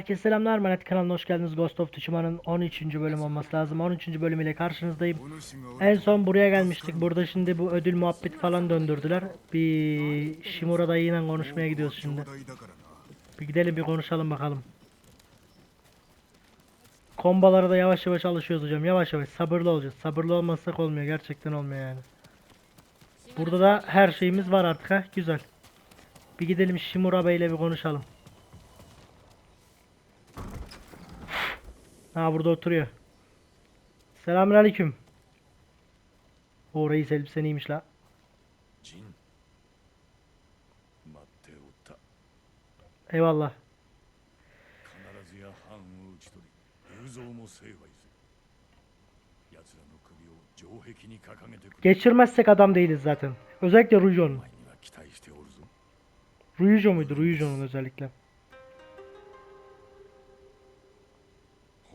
Herkese selamlar. Manet kanalına hoş geldiniz. Ghost of Tsushima'nın 13. bölüm olması lazım. 13. bölümüyle karşınızdayım. En son buraya gelmiştik. Burada şimdi bu ödül muhabbeti falan döndürdüler. Bir Shimura dayıyla konuşmaya gidiyoruz şimdi. Bir gidelim bir konuşalım bakalım. Kombalara da yavaş yavaş alışıyoruz hocam. Yavaş yavaş sabırlı olacağız. Sabırlı olmazsak olmuyor. Gerçekten olmuyor yani. Burada da her şeyimiz var artık ha. Güzel. Bir gidelim Shimura Bey ile bir konuşalım. Ha burada oturuyor. Selamünaleyküm. Orayı elbisen iyiymiş la. Cin. Eyvallah. Geçirmezsek adam değiliz zaten. Özellikle Rujon. Rujo muydu? Rujo'nun özellikle.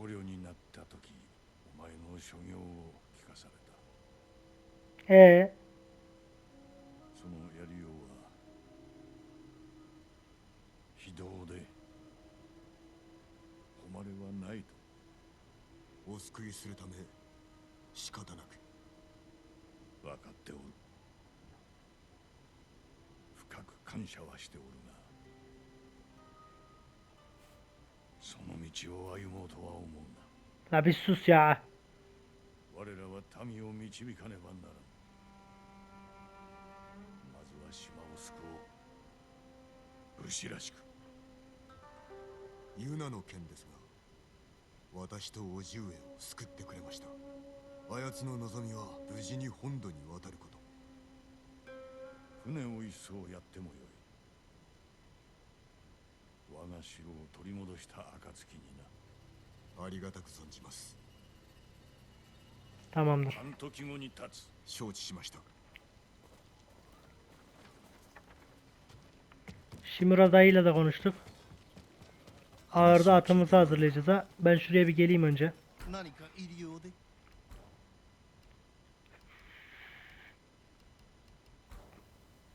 捕虜になった時お前の所業を聞かされた。Ee, そのやりようは非道で誉れはないとお救いするため仕方なく分かっておる。深く感謝はしておるがその道を歩もうとは思うな。la bir sus ya. 我らは民を導かねばならん。まずは島を救おう。武士らしく。ユナの件ですが私と叔父上を救ってくれました。あやつの望みは無事に本土に渡ること。船を一艘やってもよい我が城を取り戻した暁になありがたく存じます Tamamdır. 半時後に立つ承知しました Shimura dayıyla da konuştuk. Ağırda atımızı hazırlayacağız ha. Ben şuraya bir geleyim önce. 何か入り用で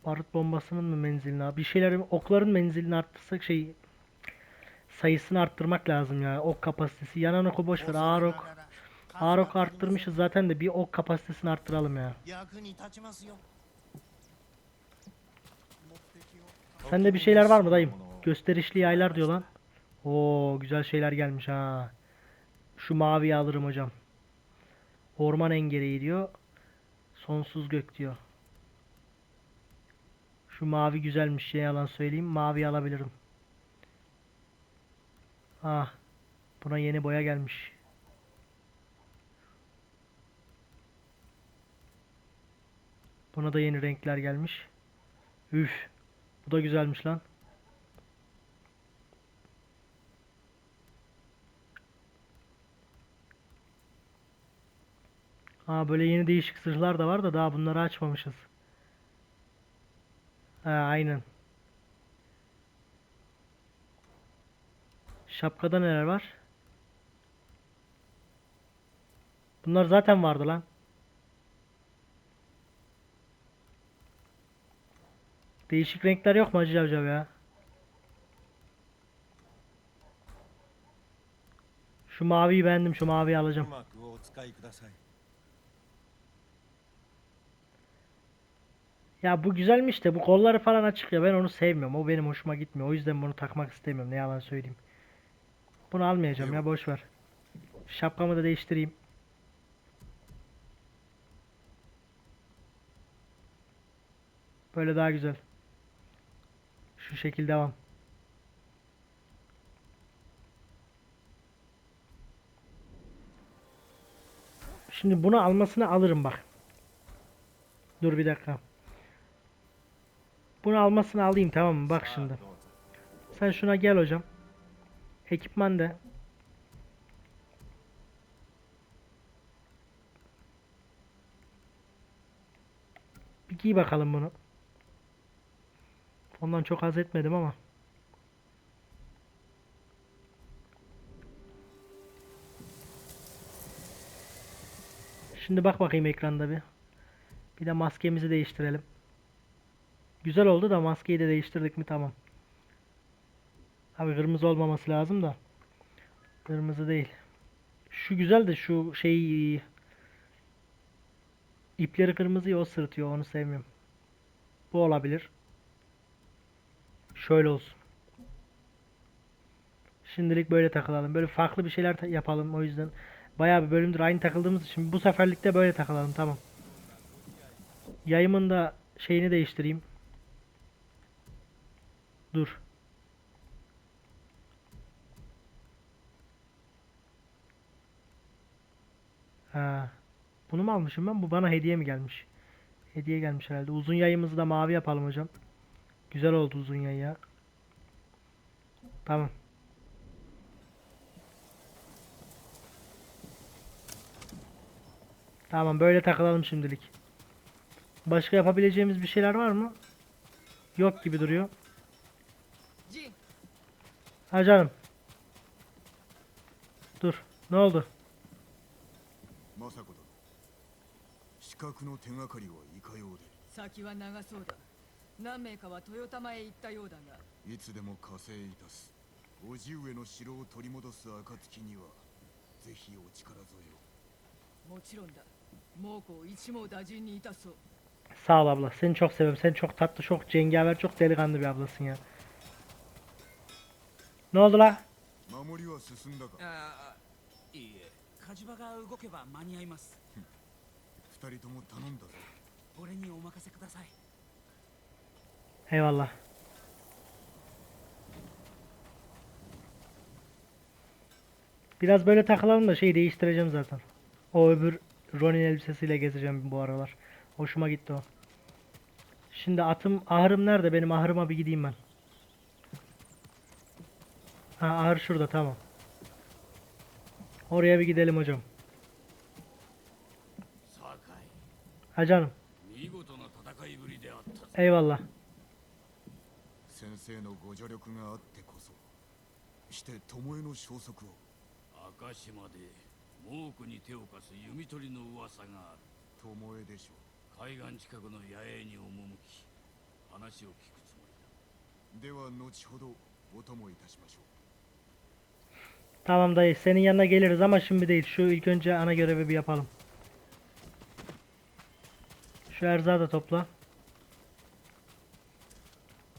Barut bombasının mı menzilini abi? Bir şeylerin okların menzilini arttırsak şey sayısını arttırmak lazım ya. Ok kapasitesi. Yanan oku boş ver. Ağır ok. Ağır ok arttırmışız zaten de bir ok kapasitesini arttıralım ya. Sende bir şeyler var mı dayım? Gösterişli yaylar diyor lan. Oo güzel şeyler gelmiş ha. Şu mavi alırım hocam. Orman engereği diyor. Sonsuz gök diyor. Şu mavi güzelmiş şey yalan söyleyeyim. Mavi alabilirim. Ah. Buna yeni boya gelmiş. Buna da yeni renkler gelmiş. Üf. Bu da güzelmiş lan. Aa böyle yeni değişik zırhlar da var da daha bunları açmamışız. Ha aynen. Şapkada neler var? Bunlar zaten vardı lan. Değişik renkler yok mu Hacı Cavcav ya? Şu maviyi beğendim. Şu maviyi alacağım. Ya bu güzelmiş de bu kolları falan açık ya ben onu sevmiyorum. O benim hoşuma gitmiyor. O yüzden bunu takmak istemiyorum. Ne yalan söyleyeyim. Bunu almayacağım ya boş ver. Şapkamı da değiştireyim. Böyle daha güzel. Şu şekil devam. Şimdi bunu almasını alırım bak. Dur bir dakika. Bunu almasını alayım tamam mı? Bak şimdi. Sen şuna gel hocam. Ekipman de. Bir giy bakalım bunu. Ondan çok haz etmedim ama. Şimdi bak bakayım ekranda bir. Bir de maskemizi değiştirelim. Güzel oldu da maskeyi de değiştirdik mi tamam. Abi kırmızı olmaması lazım da. Kırmızı değil. Şu güzel de şu şey ipleri kırmızıyı o sırıtıyor onu sevmiyorum. Bu olabilir. Şöyle olsun. Şimdilik böyle takılalım. Böyle farklı bir şeyler yapalım o yüzden. Bayağı bir bölümdür aynı takıldığımız için bu seferlikte böyle takılalım tamam. Yayımın da şeyini değiştireyim. Dur. Ha. Bunu mu almışım ben? Bu bana hediye mi gelmiş? Hediye gelmiş herhalde. Uzun yayımızı da mavi yapalım hocam. Güzel oldu uzun yayı ya. Tamam. Tamam böyle takılalım şimdilik. Başka yapabileceğimiz bir şeyler var mı? Yok gibi duruyor. Ha canım. Dur. Ne oldu? 政子殿資格の手がかりはいかようで。先は長そうだ。何名かは豊玉へ行ったようだが。いつでも加勢いたす。叔父上の城を取り戻す暁にはぜひお力添えを。もちろんだ。猛虎を一網打尽にいたそう。Sağ ol abla. Seni çok seviyorum. Sen çok tatlı, çok cengaver, çok delikanlı bir ablasın ya. Ne oldu la? 守りは進んだかああいいえ火事場が動けば間に合います二人とも頼んだぞ俺にお任せください Eyvallah. Biraz böyle takılalım da şeyi değiştireceğim zaten. O öbür Ronin elbisesiyle gezeceğim bu aralar. Hoşuma gitti o. Şimdi atım, ahırım nerede? Benim ahırıma bir gideyim ben. Ha ahır şurada tamam. Oraya bir gidelim hocam. 酒 Ha canım. 井見事な戦いぶりであったぞ Eyvallah. 先生のご助力があってこそして巴の消息を赤島で猛虎に手を貸す弓取りの噂がある巴でしょ海岸近くの野営に赴き話を聞くつもりだうでは後ほどお供いたしましょう Tamam dayı senin yanına geliriz ama şimdi değil. Şu ilk önce ana görevi bir yapalım. Şu erzağı da topla.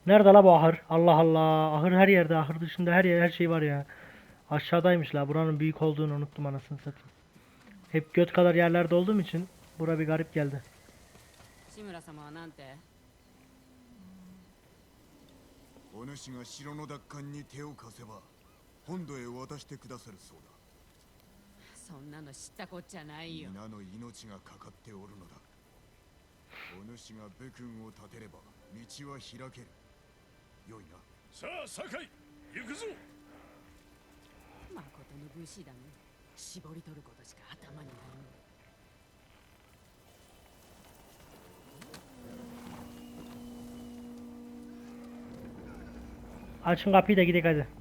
Nerede la bu ahır? Allah Allah. Ahır her yerde. Ahır dışında her yer her şey var ya. Aşağıdaymış la. Buranın büyük olduğunu unuttum anasını satayım. Hep göt kadar yerlerde olduğum için bura bir garip geldi. 本土へ渡してくださるそうだ。そんなの知ったこっちゃないよ。皆の命がかかっておるのだ。お主が武君を立てれば道は開ける。よいな。さあ酒井行くぞ。まことの武士だね。絞り取ることしか頭にない kapıyı da gidelim hadi.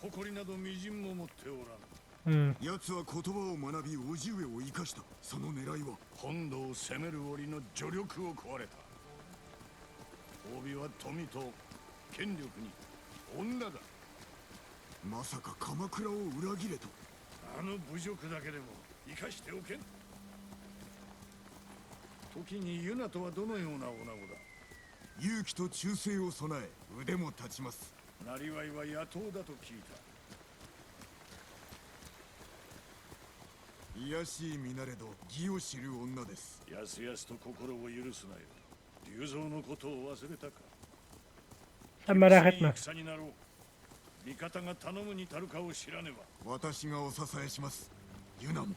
誇りなどみじんも持っておらぬ。Hmm. 奴は言葉を学び叔父上を生かした。その狙いは。本土を攻める折の助力を壊れた。褒美は富と権力に女だ。まさか鎌倉を裏切れと。あの侮辱だけでも生かしておけん。時にユナとはどのような女子だ。勇気と忠誠を備え腕も立ちますなりわいは野党だと聞いた。卑しい身なれど義を知る女です。やすやすと心を許すなよ。龍蔵のことを忘れたか。い etme. 戦になろう。味方が頼むに足るかを知らねば。私がお支えします。ユナも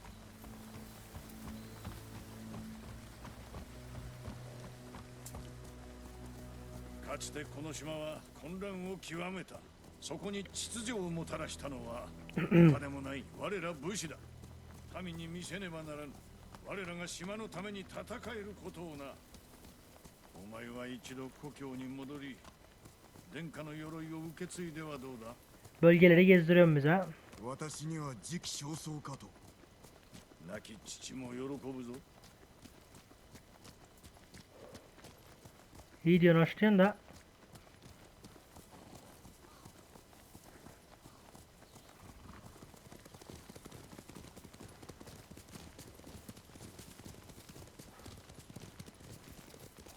つてこの島は混乱を極めた。そこに秩序をもたらしたのは 他でもない我ら武士だ。民に見せねばならぬ。我らが島のために戦えることをな。お前は一度故郷に戻り殿下の鎧を受け継いではどうだ？Bölgeleri gezdiriyorum bize. 私には時期尚早かと。亡き父も喜ぶぞ。İyi diyorsun diyorsun da.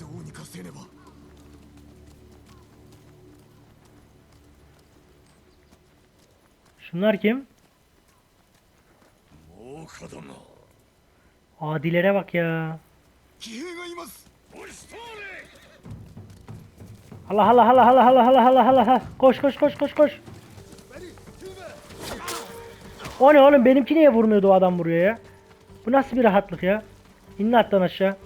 枝物め伊豆原の村もここまでではなかったわしに逃げられた腹いせということか残る畑を守らねば来たる冬は乗り越えられぬどうにかせねば Şunlar kim? もう子供 Adilere bak ya. 騎兵がいます 押し通れ Allah Allah Allah Allah Allah Allah Allah Allah Allah Koş koş koş koş koş O ne oğlum benimki niye vurmuyordu o adam vuruyor ya Bu nasıl bir rahatlık ya İnle attan aşağı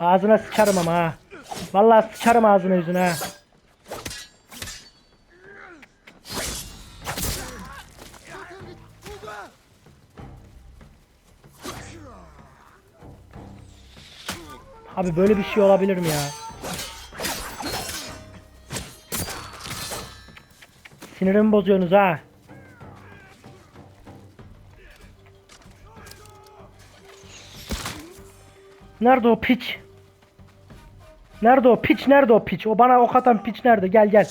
Ağzına sıçarım ama ha. Vallahi sıçarım ağzına yüzüne. Abi böyle bir şey olabilir mi ya? Sinirimi bozuyorsunuz ha. Nerede o piç? Nerede o piç? Nerede o piç? O bana ok atan piç nerede? Gel gel.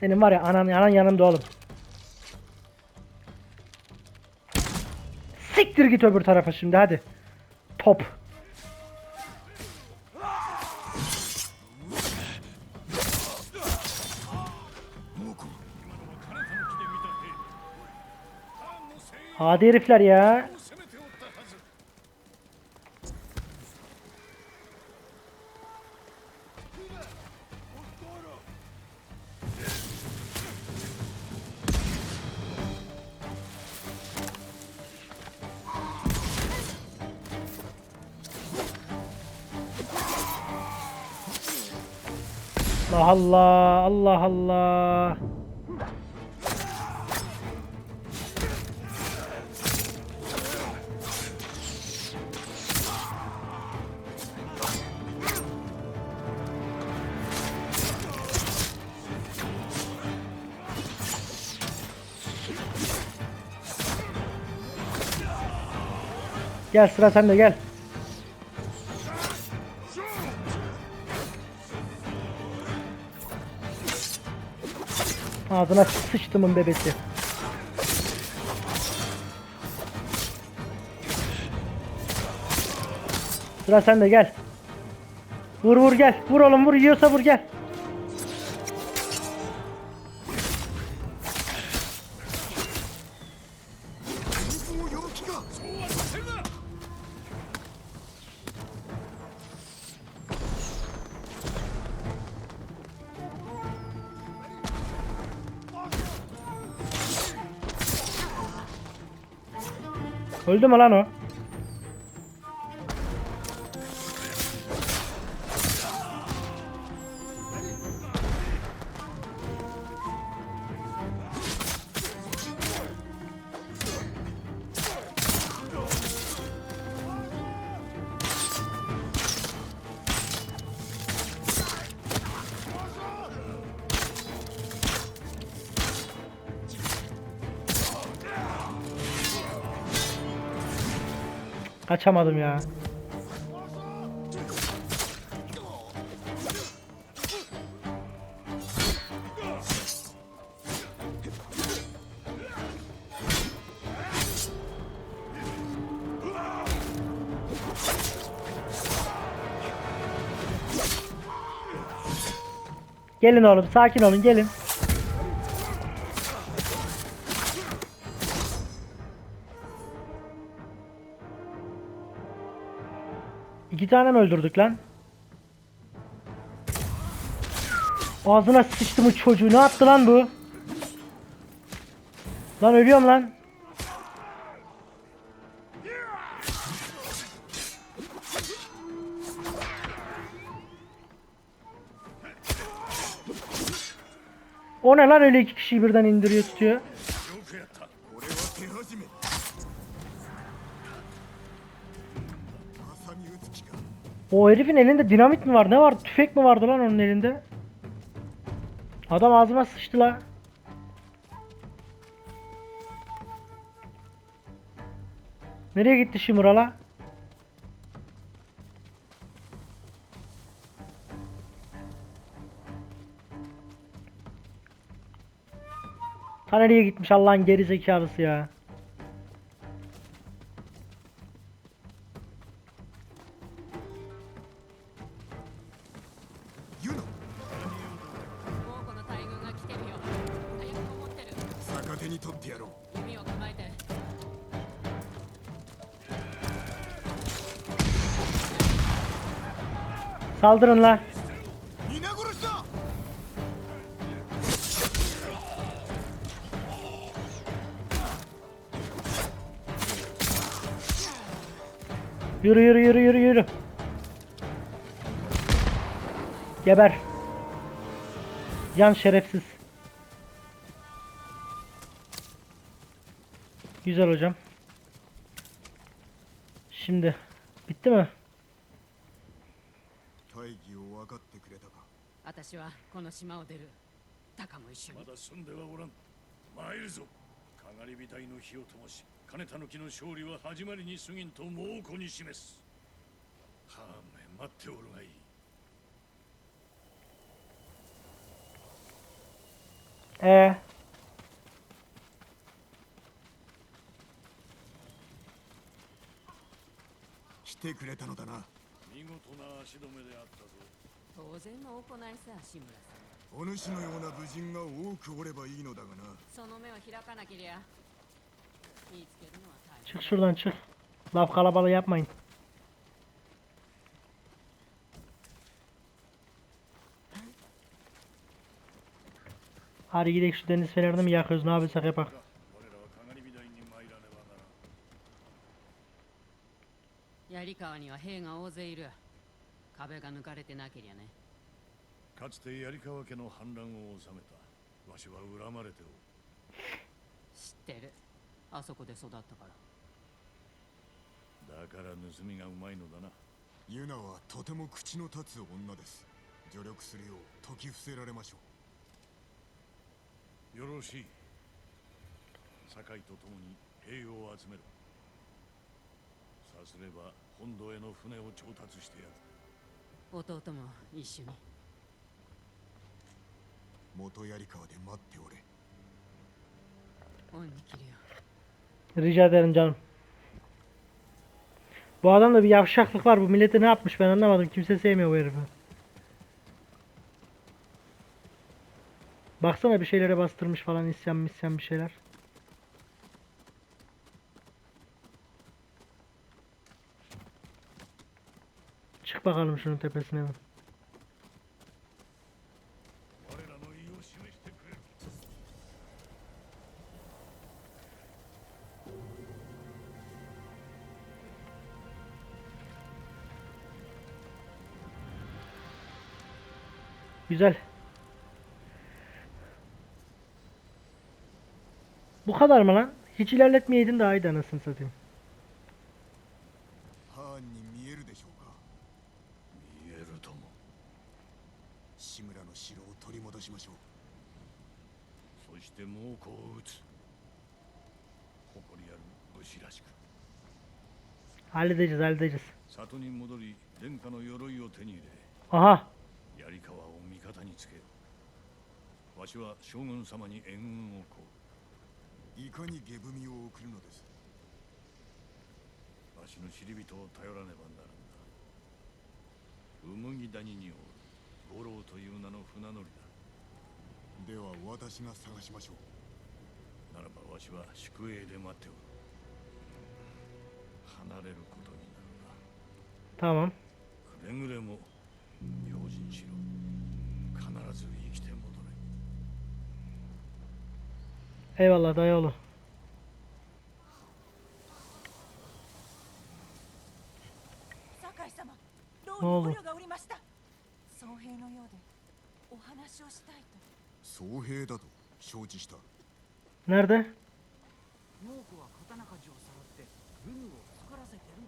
Senin var ya anan anan yanımda oğlum. Siktir git öbür tarafa şimdi hadi. Top. Hadi herifler ya. Allah Allah Allah. Gel sıra sende gel. Ağzına sıçtımın bebesi. Sıra sende gel. Vur vur gel. Vur oğlum vur yiyorsa vur gel. Öldü mü lan o? Açamadım ya. Gelin oğlum sakin olun gelin. İki tane mi öldürdük lan? Ağzına sıçtı mı çocuğu ne yaptı lan bu? Lan ölüyorum lan. O ne lan öyle iki kişiyi birden indiriyor tutuyor. O herifin elinde dinamit mi var? Ne var? Tüfek mi vardı lan onun elinde? Adam ağzıma sıçtı la. Nereye gitti Shimura la? Ta nereye gitmiş Allah'ın geri zekalısı ya. Saldırın la. Yürü yürü yürü yürü yürü. Geber. Yan şerefsiz. Güzel hocam. Şimdi bitti mi? 分かってくれたか？私はこの島を出る。タカも一緒に。まだ住んではおらん。参るぞ。かがり火台の火を灯し金たぬきの勝利は始まりに過ぎんと猛虎に示す。はあめ待っておるがいい。来てくれたのだな。見事な足止めであった。ぞ当然の行いさ志村さんお主のような武人が多くおればいいのだがなその目を開かなけりゃ見つけるのは大 çık şuradan çık. Laf kalabalığı yapmayın. Hadi gidelim şu deniz fenerini mi yakıyoruz ne yapıyorsak yapak. 我らはかがり火台に参らねばならん槍川には兵が大勢いる 壁が抜かれてなけりゃね。かつて槍川家の反乱を収めた。わしは恨まれておる。知ってる。あそこで育ったから。だから盗みがうまいのだな。ユナはとても口の立つ女です。助力するよう説き伏せられましょよろしい。堺と共に兵を集めるさすれば本土への船を調達してやる弟も一緒にう元槍川で待っておれ恩に切るよ Rica ederim canım. Bu adamda bir yavşaklık var. Bu millete ne yapmış ben anlamadım. Kimse sevmiyor bu herifi. Baksana bir şeylere bastırmış falan isyan misyan bir şeyler. bakalım şunun tepesine mi? Güzel. Bu kadar mı lan? Hiç ilerletmeyeydin daha iyi anasını satayım. 猛虎を撃つ。誇りある武士らしく。Halledeceğiz halledeceğiz. 里に戻り殿下の鎧を手に入れ。Aha 槍川を味方につけよ。わしは将軍様に援軍をこいかに下踏みを送るのです？うわしの知り人を頼らねばならんな。麦谷におる五郎という名の船乗りだ。では私が探しましょうならばわしは宿営で待っておる。離れることになる Tamam. なくれぐれも用心しろ。必ず生きて戻れ。に捕虜がおりました。僧兵のようでお話をしたいと。僧兵だと承知した Nerede?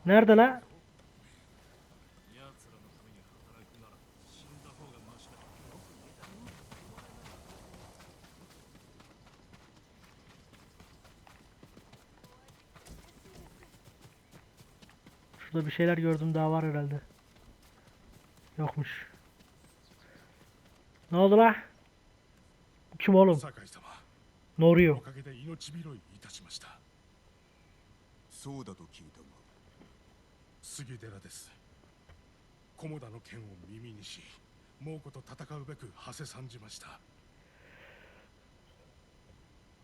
Nerede la? Şurada bir şeyler gördüm daha var herhalde. Yokmuş. Ne oldu la? Kim oğlum? 酒井様 Ne お?かげで命拾いいたしました。そうだと聞いたが杉寺です。菰田の剣を耳にし猛虎と戦うべく馳せ参じました。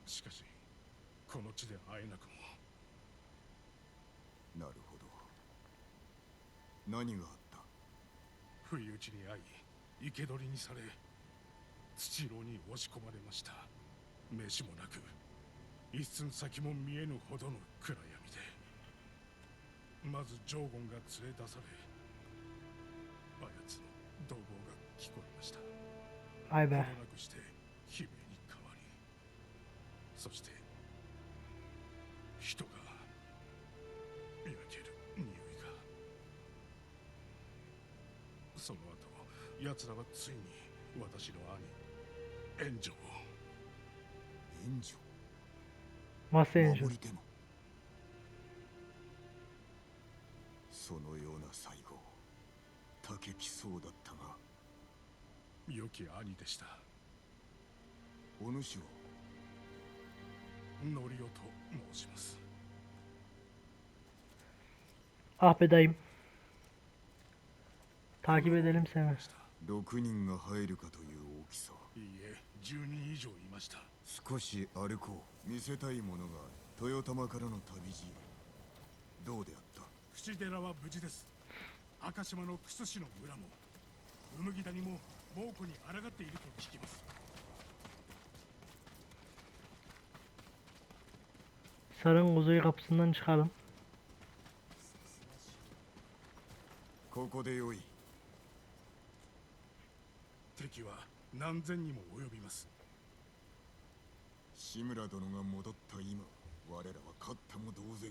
しかしこの地で会えなくも。なるほど。何があった？不意打ちに遭い生け捕りにされ土牢に押し込まれました飯もなく一寸先も見えぬほどの暗闇でまずジョーゴンが連れ出されあやつの怒号が聞こえました。ほど be. なくして悲鳴に変わりそして人が焼ける匂いが。その後奴らはついに私の兄援助を援助り手も。そのような最後竹きそうだったが良き兄でした。お主はノリオと申します。Ah be dayım. Takip edelim seni. 6人が入るかという大きさ。いいえ10人以上いました少し歩こう。見せたいものがある豊玉からの旅路どうであった？淵寺は無事です。赤島の楠市の村も産木谷も猛虎に抗っていると聞きます。Sarın kuzey kapısından çıkalım. ここでよい。敵は何千にも及びます志村殿が戻った今我らは勝っても同然。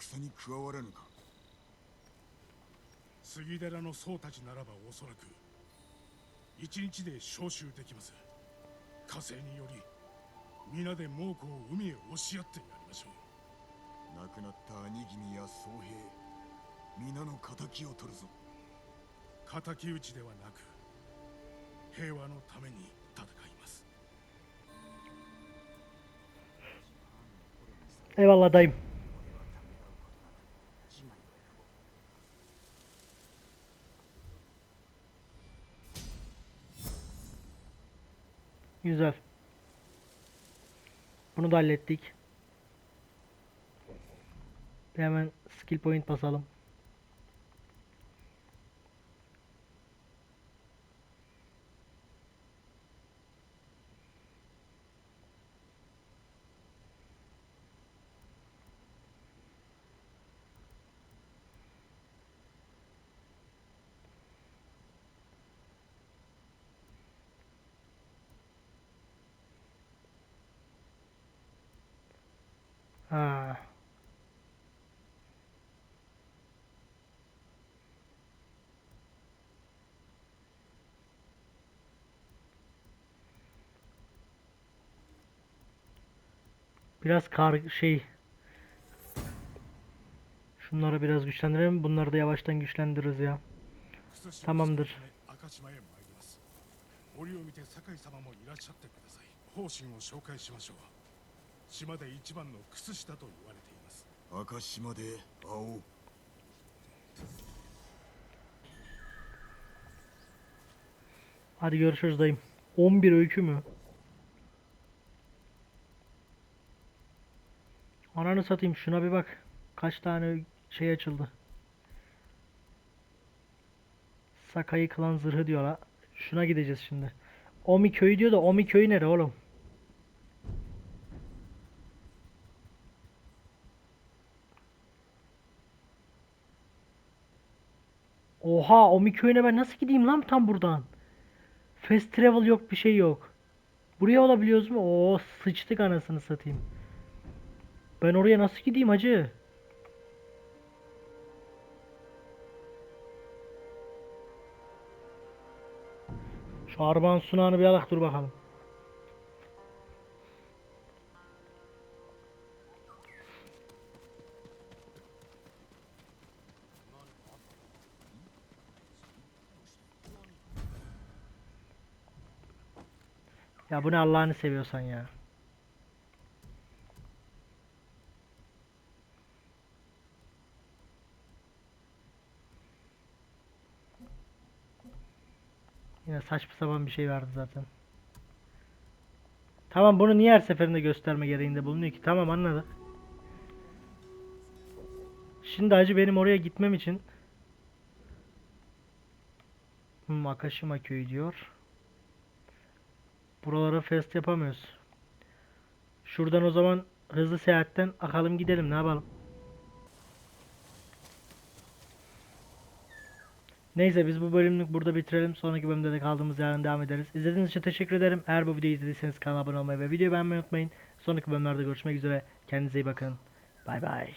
戦に加わらぬか。杉寺の僧たちならばおそらく一日で召集できます。火星により皆で猛虎を海へ押し合ってやりましょう。亡くなった兄君や僧兵皆の敵を取るぞ。敵討ちではなく平和のために戦い Eyvallah dayım. Güzel. Bunu da hallettik. Hemen skill point basalım. Biraz kar şey Şunları biraz güçlendirelim. Bunları da yavaştan güçlendiririz ya. Tamamdır. Hadi görüşürüz dayım. 11 öykü mü? Ananı satayım şuna bir bak. Kaç tane şey açıldı. Sakayı kılan zırhı diyorlar. Şuna gideceğiz şimdi. Omi köyü diyor da Omi köyü nere oğlum? Oha Omi köyüne ben nasıl gideyim lan tam buradan? Fast travel yok bir şey yok. Buraya olabiliyoruz mu? Oo sıçtık anasını satayım. Ben oraya nasıl gideyim hacı? Şu arabanın sunağını bir alak dur bakalım. Ya bu ne Allah'ını seviyorsan ya. Yine saçma sapan bir şey vardı zaten. Tamam bunu niye her seferinde gösterme gereğinde bulunuyor ki? Tamam anladık. Şimdi acı benim oraya gitmem için hmm, Akashima köyü diyor. Buralara fest yapamıyoruz. Şuradan o zaman hızlı seyahatten akalım gidelim ne yapalım. Neyse biz bu bölümlük burada bitirelim. Sonraki bölümde de kaldığımız yerden devam ederiz. İzlediğiniz için teşekkür ederim. Eğer bu videoyu izlediyseniz kanala abone olmayı ve videoyu beğenmeyi unutmayın. Sonraki bölümlerde görüşmek üzere. Kendinize iyi bakın. Bay bay.